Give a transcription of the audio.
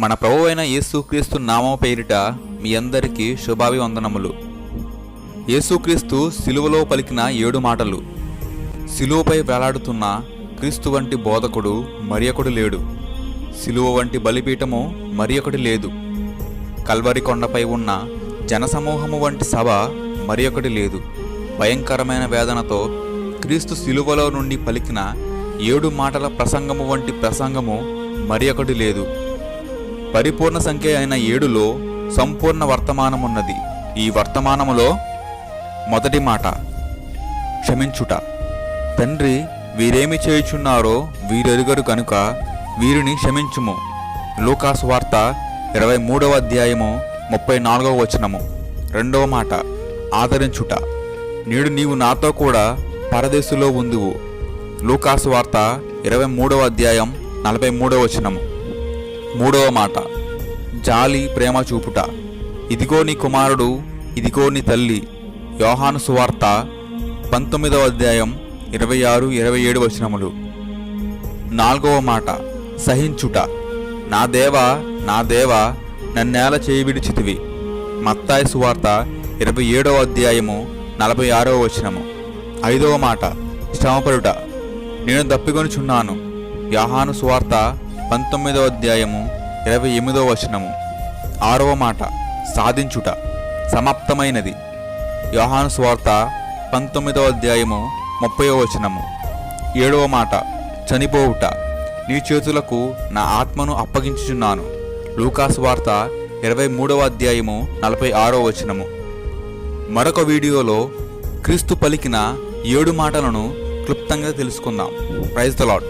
మన ప్రభు అయిన యేసుక్రీస్తు నామం పేరిట మీ అందరికీ శుభాభివందనములు. యేసుక్రీస్తు సిలువలో పలికిన ఏడు మాటలు. సిలువపై వేలాడుతున్న క్రీస్తు వంటి బోధకుడు మరియొకడు లేడు. సిలువ వంటి బలిపీఠము మరియొకటి లేదు. కల్వరి కొండపై ఉన్న జనసమూహము వంటి సభ మరియొకటి లేదు. భయంకరమైన వేదనతో క్రీస్తు సిలువలో నుండి పలికిన ఏడు మాటల ప్రసంగము వంటి ప్రసంగము మరి ఒకటి లేదు. పరిపూర్ణ సంఖ్య అయిన ఏడులో సంపూర్ణ వర్తమానమున్నది. ఈ వర్తమానములో మొదటి మాట క్షమించుట. తండ్రి వీరేమి చేయుచున్నారో వీరెరుగరు కనుక వీరిని క్షమించుము. లూకాసు వార్త ఇరవై మూడవ అధ్యాయము ముప్పై నాలుగవ వచనము. రెండవ మాట ఆదరించుట. నేడు నీవు నాతో కూడా పరదేశులో ఉందువు. లూకాసు వార్త ఇరవై మూడవ అధ్యాయం నలభై మూడవ వచనము. మూడవ మాట జాలి ప్రేమ చూపుట. ఇదిగో నీ కుమారుడు ఇదిగో నీ తల్లి. యోహాను సువార్త పంతొమ్మిదవ అధ్యాయం ఇరవై ఆరు ఇరవై ఏడు వచనములు. నాలుగవ మాట సహించుట. నా దేవ నా దేవ నన్నేల చేయవిడిచితివి మత్తాయి సువార్త ఇరవై ఏడవ అధ్యాయము నలభై ఆరవ వచనము. ఐదవ మాట శ్రమపడుట. నేను దప్పికొనుచున్నాను యాహాను సువార్త పంతొమ్మిదవ అధ్యాయము ఇరవై ఎనిమిదవ వచనము. ఆరవ మాట సాధించుట సమాప్తమైనది. యోహాను స్వార్త పంతొమ్మిదవ అధ్యాయము ముప్పై వచనము. ఏడవ మాట చనిపోవుట నీ చేతులకు నా ఆత్మను అప్పగించుచున్నాను. లూకాస్ వార్త ఇరవై మూడవ అధ్యాయము నలభై ఆరో వచనము. మరొక వీడియోలో క్రీస్తు పలికిన ఏడు మాటలను క్లుప్తంగా తెలుసుకుందాం. Praise the lord